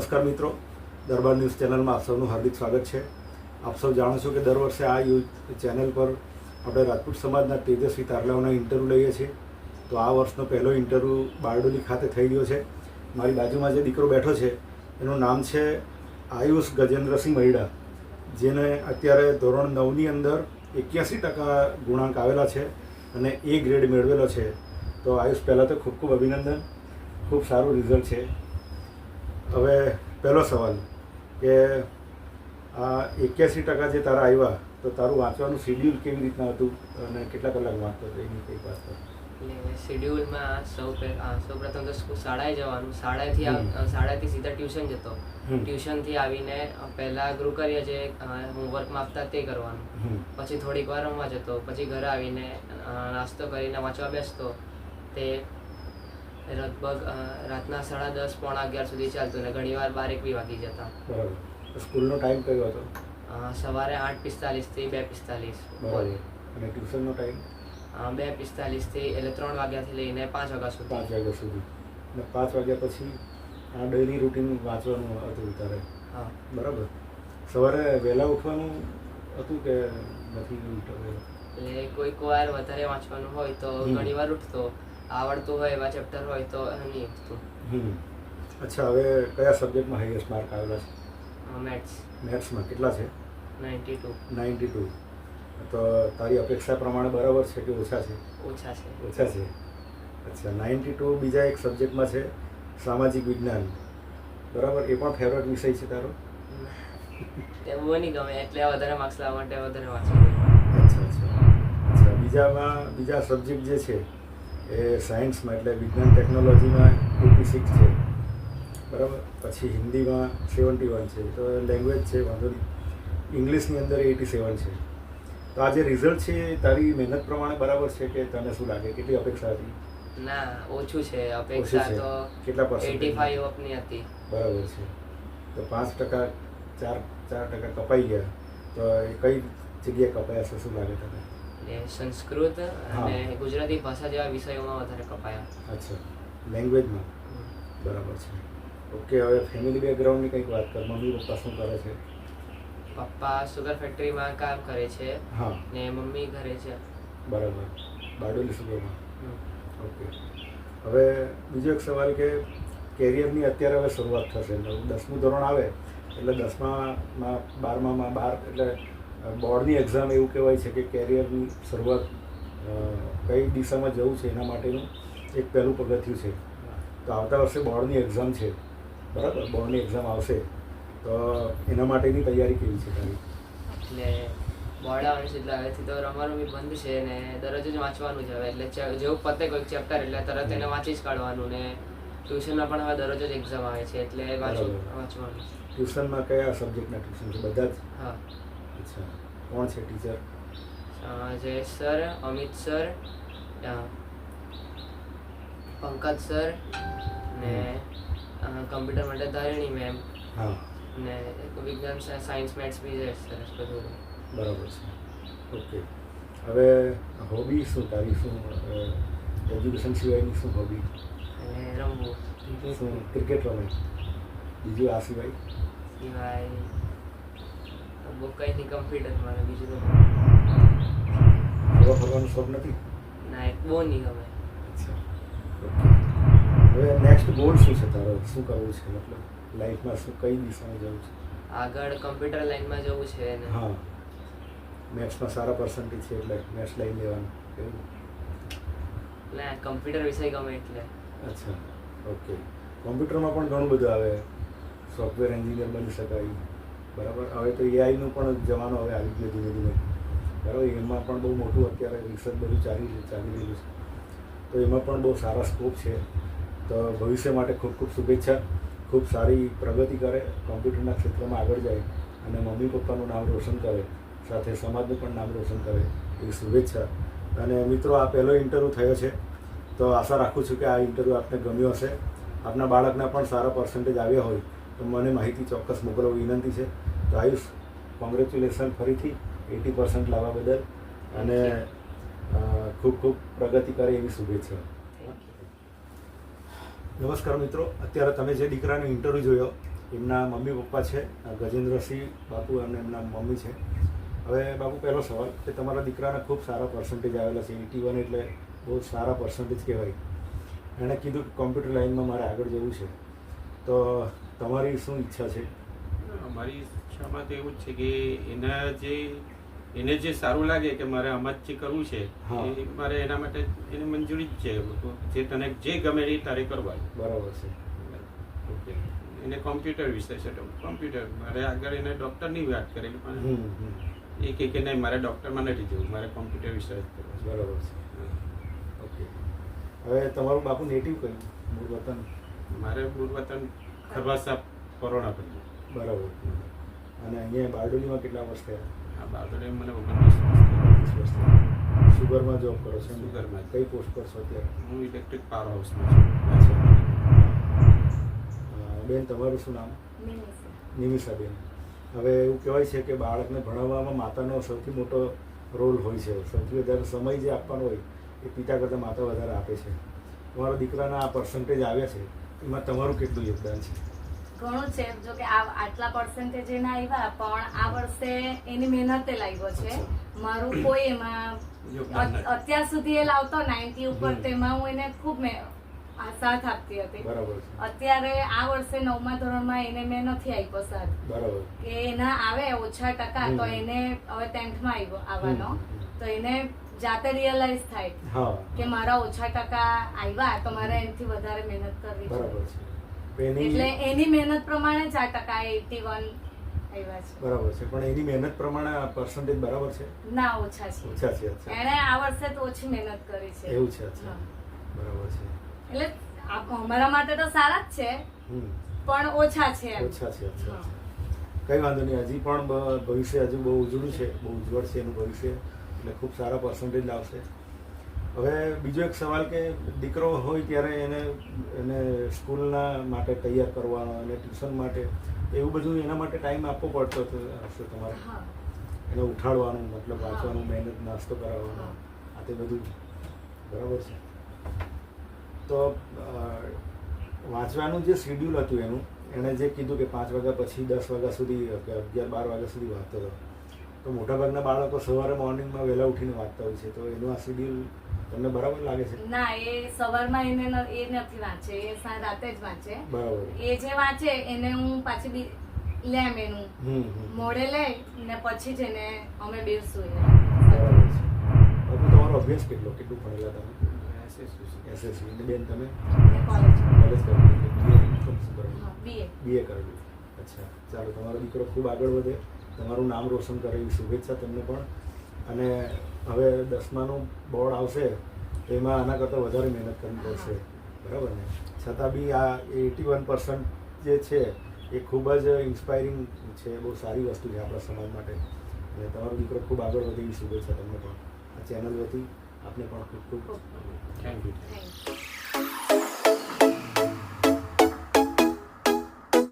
નમસ્કાર મિત્રો. દરબાર ન્યૂઝ ચેનલમાં આપ સૌનું હાર્દિક સ્વાગત છે. આપ સૌ જાણો છો કે દર વર્ષે આ યુ ચેનલ પર આપણે રાજપૂત સમાજના તેજસ્વી તારલાઓના ઇન્ટરવ્યૂ લઈએ છીએ. તો આ વર્ષનો પહેલો ઇન્ટરવ્યૂ બારડોલી ખાતે થઈ ગયો છે. મારી બાજુમાં જે દીકરો બેઠો છે, એનું નામ છે આયુષ ગજેન્દ્રસિંહ મહિડા, જેને અત્યારે ધોરણ નવની અંદર એક્યાસી ટકા ગુણાંક આવેલા છે અને એ ગ્રેડ મેળવેલો છે. તો આયુષ, પહેલાં તો ખૂબ ખૂબ અભિનંદન. ખૂબ સારું રિઝલ્ટ છે. હવે પહેલો સવાલ કે આ એક્યાસી ટકા જે તારા આવ્યા તો તારું વાંચવાનું શિડ્યુલ કેવી રીતના હતું અને કેટલા કલાક વાંચતો હતો? એની કઈ વાત એટલે શેડ્યુલમાં સૌ સૌ પ્રથમ તો સ્કૂલ શાળાએ જવાનું. શાળાએથી. શાળાએથી સીધા ટ્યુશન જતો. ટ્યુશનથી આવીને પહેલાં ગ્રુ કરીએ કાર્ય જે હોમવર્કમાં આપતા તે કરવાનું. પછી થોડીક વાર રમવા જતો. પછી ઘરે આવીને નાસ્તો કરીને વાંચવા બેસતો. તે લગભગ રાતના સાડા દસ પોણા અગિયાર સુધી ચાલતું ને ઘણીવાર બાર બારેક બી વાગી જતા. બરાબર. સ્કૂલનો ટાઈમ કયો હતો? સવારે આઠ પિસ્તાલીસથી બે પિસ્તાલીસ અને ટ્યુશનનો ટાઈમ? બે પિસ્તાલીસથી એટલે ત્રણ વાગ્યાથી લઈને પાંચ વાગ્યા સુધી. પાંચ વાગ્યા સુધી. અને પાંચ વાગ્યા પછી આ ડેલી રૂટીન વાંચવાનું હતું તારે હા. બરાબર. સવારે વહેલા ઉઠવાનું હતું કે નથી ઉઠતો એટલે કોઈક વાર વધારે વાંચવાનું હોય તો ઘણીવાર ઘણી વાર ઉઠતો. આવડતું હોય એવા ચેપ્ટર હોય તો નહીં હમ. અચ્છા હવે કયા સબ્જેક્ટમાં હાઈએસ્ટ માર્ક આવેલા છે? મેથ્સ મેથ્સમાં કેટલા છે? નાઇન્ટી ટુ નાઇન્ટી ટુ તો તારી અપેક્ષા પ્રમાણે બરાબર છે કે ઓછા છે? ઓછા છે. ઓછા છે. અચ્છા નાઇન્ટી ટુ બીજા એક સબ્જેક્ટમાં છે સામાજિક વિજ્ઞાન. બરાબર? એ પણ ફેવરેટ વિષય છે તારો? બહુ નહીં ગમે એટલે વધારે માર્ક્સ લાવવા માટે વધારે વાંચવું અચ્છા અચ્છા. અચ્છા બીજામાં બીજા સબ્જેક્ટ જે છે એ સાયન્સમાં એટલે વિજ્ઞાન ટેકનોલોજીમાં એટી સિક્સ છે. બરાબર? પછી હિન્દીમાં સેવન્ટી વન છે. તો લેંગ્વેજ છે વાંધો નહીં. ઇંગ્લિશની અંદર એટી સેવન છે. તો આ જે રિઝલ્ટ છે તારી મહેનત પ્રમાણે બરાબર છે કે તને શું લાગે? કેટલી અપેક્ષા હતી? ના ઓછું છે. અપેક્ષા. તો કેટલા? એટી ફાઈવ અપની હતી. બરાબર છે. તો પાંચ ટકા ચાર ચાર ટકા કપાઈ ગયા. તો એ કઈ જગ્યાએ કપાયા છે? શું લાગે તને? સંસ્કૃત અને ગુજરાતી ભાષા જેવા વિષયોમાં વધારે કપાયા. અચ્છા. લેંગ્વેજમાં બરાબર છે. ઓકે હવે ફેમિલી બેકગ્રાઉન્ડની કંઈક વાત કર. મમ્મી પપ્પા શું કરે છે? પપ્પા સુગર ફેક્ટરીમાં કામ કરે છે હા. ને મમ્મી ઘરે છે. બરાબર. બારડોલી સુગરમાં. ઓકે હવે બીજો એક સવાલ કે કેરિયરની અત્યારે હવે શરૂઆત થશે. એટલે દસમું ધોરણ આવે એટલે દસમામાં બારમામાં બાર એટલે બોર્ડની એક્ઝામ એવું કહેવાય છે કે કેરિયરની શરૂઆત કઈ દિશામાં જવું છે એના માટેનું એક પહેલું પગથિયું છે. તો આવતા વર્ષે બોર્ડની એક્ઝામ છે. બરાબર? બોર્ડની એક્ઝામ આવશે. તો એના માટેની તૈયારી કેવી છે તારી? એટલે બોર્ડ આવવાનું છે એટલે હવેથી તો રમવાનું બી બંધ છે ને દરરોજ જ વાંચવાનું છે હવે. એટલે જેવું પતે કોઈક ચેપ્ટર એટલે તરત એને વાંચી જ કાઢવાનું ને ટ્યુશનમાં પણ હવે દરરોજ જ એક્ઝામ આવે છે એટલે વાંચવું વાંચવાનું. ટ્યુશનમાં કયા સબ્જેક્ટના ટ્યુશન છે? બધા જ? હા. અચ્છા. કોણ છે teacher? Jay sir Amit sir Pankaj sir ને કમ્પ્યુટર માટે ધારિણી મેમ હા. ને વિજ્ઞાન સાયન્સ મેથ્સ બી છે સર બધું. બરાબર છે. ઓકે. હવે હોબી શું? તારી શું એજ્યુકેશન સિવાયની શું હોબી અને રમવું. શું ક્રિકેટ રમે? બીજું આ સિવાય? સિવાય કંઈ નહીં કમ્પ્યુટર મારે બીજું તો. ફરવા ફરવાનો શોખ નથી? ના એક બહુ નહીં ગમે. હવે નેક્સ્ટ ગોલ શું છે તારો? શું કરવું છે? મતલબ લાઈફમાં શું કઈ દિશામાં જવું છે? આગળ કમ્પ્યુટર લાઈનમાં જવું છે ને. હા. મેથ્સમાં સારા પર્સન્ટેજ છે એટલે મેથ્સ લઈ લેવાનું. એવું એટલે કમ્પ્યુટર વિષય ગમે એટલે. અચ્છા. ઓકે કોમ્પ્યુટરમાં પણ ઘણું બધું આવે. સોફ્ટવેર એન્જિનિયર બની શકાય. બરાબર? હવે તો એઆઈનું પણ જમાનો હવે આવી ગયો ધીમે ધીમે. બરાબર? એમાં પણ બહુ મોટું અત્યારે રિસર્ચ બધું ચાલી ચાલી રહ્યું છે. તો એમાં પણ બહુ સારા સ્કોપ છે. તો ભવિષ્ય માટે ખૂબ ખૂબ શુભેચ્છા. ખૂબ સારી પ્રગતિ કરે, કોમ્પ્યુટરના ક્ષેત્રમાં આગળ જાય અને મમ્મી પપ્પાનું નામ રોશન કરે, સાથે સમાજનું પણ નામ રોશન કરે એવી શુભેચ્છા. અને મિત્રો, આ પહેલો ઇન્ટરવ્યૂ થયો છે. તો આશા રાખું છું કે આ ઇન્ટરવ્યૂ આપને ગમ્યો હશે. આપના બાળકના પણ સારા પર્સન્ટેજ આવ્યા હોય. મને માહિતી ચોક્કસ મોકલવા વિનંતી છે. તો આયુષ કોંગ્રેચ્યુલેશન ફરીથી એટી પર્સન્ટ લાવવા બદલ અને ખૂબ ખૂબ પ્રગતિ કરે એવી શુભેચ્છા નમસ્કાર મિત્રો. અત્યારે તમે જે દીકરાનો ઇન્ટરવ્યૂ જોયો એમના મમ્મી પપ્પા છે ગજેન્દ્રસિંહ બાપુ અને એમના મમ્મી છે. હવે બાપુ પહેલો સવાલ કે તમારા દીકરાના ખૂબ સારા પર્સન્ટેજ આવેલા છે એટી વન એટલે બહુ સારા પર્સન્ટેજ કહેવાય. એણે કીધું કે કોમ્પ્યુટર લાઇનમાં મારે આગળ જવું છે. તો તમારી શું ઈચ્છા છે? અમારી ઈચ્છામાં તો એવું જ છે કે એના જે એને જે સારું લાગે કે મારે આમાં જ જે કરવું છે એ મારે એના માટે એને મંજૂરી જ છે. જે તને જે ગમે એ તારે કરવાનું. બરાબર છે. ઓકે. એને કોમ્પ્યુટર વિષય છે. કોમ્પ્યુટર મારે આગળ એને ડૉક્ટરની વાત કરેલી પણ એ કહે કે નહીં મારે ડૉક્ટરમાં નથી જવું. મારે કોમ્પ્યુટર વિષય જ કરવો બરાબર છે. ઓકે. હવે તમારું બાપુ નેટિવ કયું? મૂળ વતન? મારે મૂળ વતન ખરવાસા કોરોના પડ્યું બરાબર. અને અહીંયા બારડોલીમાં કેટલા વર્ષ થયા? આ બાળકોને મને ઓગણત્રીસ વર્ષ થયા. સુગરમાં જોબ કરો છો સુગરમાં. કઈ પોસ્ટ પર છો અત્યારે? હું ઇલેક્ટ્રિક પાવર હાઉસમાં છું. બેન તમારું શું નામ. નિમિષાબેન. હવે એવું કહેવાય છે કે બાળકને ભણાવવામાં માતાનો સૌથી મોટો રોલ હોય છે. સૌથી વધારે સમય જે આપવાનો હોય એ પિતા કરતાં માતા વધારે આપે છે. તમારા દીકરાના આ પર્સન્ટેજ આવ્યા છે. એમાં તમારું કેટલું યોગદાન છે? ઘણું છે. જો કે આ આટલા પર્સન્ટેજ એના આવ્યા પણ આ વર્ષે એની મહેનતે લાગ્યો છે. મારું કોઈ એમાં અત્યાર સુધી એ લાવતો નાઇન્ટી ઉપર તેમાં હું એને ખૂબ સાથ આપતી હતી. અત્યારે આ વર્ષે નવમા ધોરણમાં એને મેં નથી આપ્યો સાથ. કે એના આવે ઓછા ટકા તો એને હવે ટેન્થમાં આવ્યો આવવાનો. તો એને જાતે રિયલાઇઝ થાય કે મારા ઓછા ટકા આવ્યા તો મારે એનાથી વધારે મહેનત કરવી છે. એટલે એની મહેનત પ્રમાણે જ આ ટકા એટી વન બરાબર છે. પણ એની મહેનત પ્રમાણે પર્સન્ટેજ બરાબર છે? ના ઓછા છે. ઓછા છે અચ્છા. એણે આ વર્ષે તો ઓછી મહેનત કરી છે. એવું છે અચ્છા. બરાબર છે. એટલે અમારા માટે તો સારા જ છે પણ ઓછા છે ઓછા છે અચ્છા કઈ વાંધો નહીં. હજી પણ ભવિષ્ય હજુ બહુ ઉજળું છે. બહુ ઉજ્જવળ છે એનું ભવિષ્ય. એટલે ખૂબ સારા પર્સન્ટેજ લાવશે. હવે બીજો એક સવાલ કે દીકરો હોય ત્યારે એને એને સ્કૂલના માટે તૈયાર કરવાનો અને ટ્યુશન માટે એવું બધું એના માટે ટાઈમ આપવો પડતો હશે તમારે? એને ઉઠાડવાનું મતલબ વાંચવાનું મહેનત નાસ્તો કરાવવાનો આ તે બધું બરાબર છે? તો વાંચવાનું જે શેડ્યુલ હતું એનું એણે જે કીધું કે પાંચ વાગ્યા પછી દસ વાગ્યા સુધી કે અગિયાર બાર વાગ્યા સુધી વાંચતો હતો. તો મોટાભાગના બાળકો સવારે મોર્નિંગમાં વહેલા ઉઠીને વાંચતા હોય છે. તો એનું આ શેડ્યુલ તમને બરાબર લાગે છે? ના એ સવારમાં એને એ નથી વાંચે. એ સા- રાતે જ વાંચે. બરાબર. એ જે વાંચે એને હું પાછી બી લેમ એનું. મોડે લે ને પછી જ એને અમે બે સુઈએ તમારો અભ્યાસ કેટલો કેટલું ભણેલા તમે? એસએસસી એસએસસી બેન તમે? કોલેજ કોલેજ કરેલું બીએ બીએ કરેલું અચ્છા. ચાલો તમારો દીકરો ખૂબ આગળ વધે. તમારું નામ રોશન કરે એવી શુભેચ્છા તમને પણ. અને હવે દસમાનું બોર્ડ આવશે એમાં આના કરતાં વધારે મહેનત કરવી પડશે. બરાબર ને? છતાં બી આ એટી વન પર્સન્ટ જે છે એ ખૂબ જ ઇન્સ્પાયરિંગ છે. બહુ સારી વસ્તુ છે આપણા સમાજ માટે. અને તમારો દીકરો ખૂબ આગળ વધે એવી શુભેચ્છા તમને પણ. આ ચેનલ વતી આપને પણ ખૂબ ખૂબ થેન્ક યુ થેન્ક યુ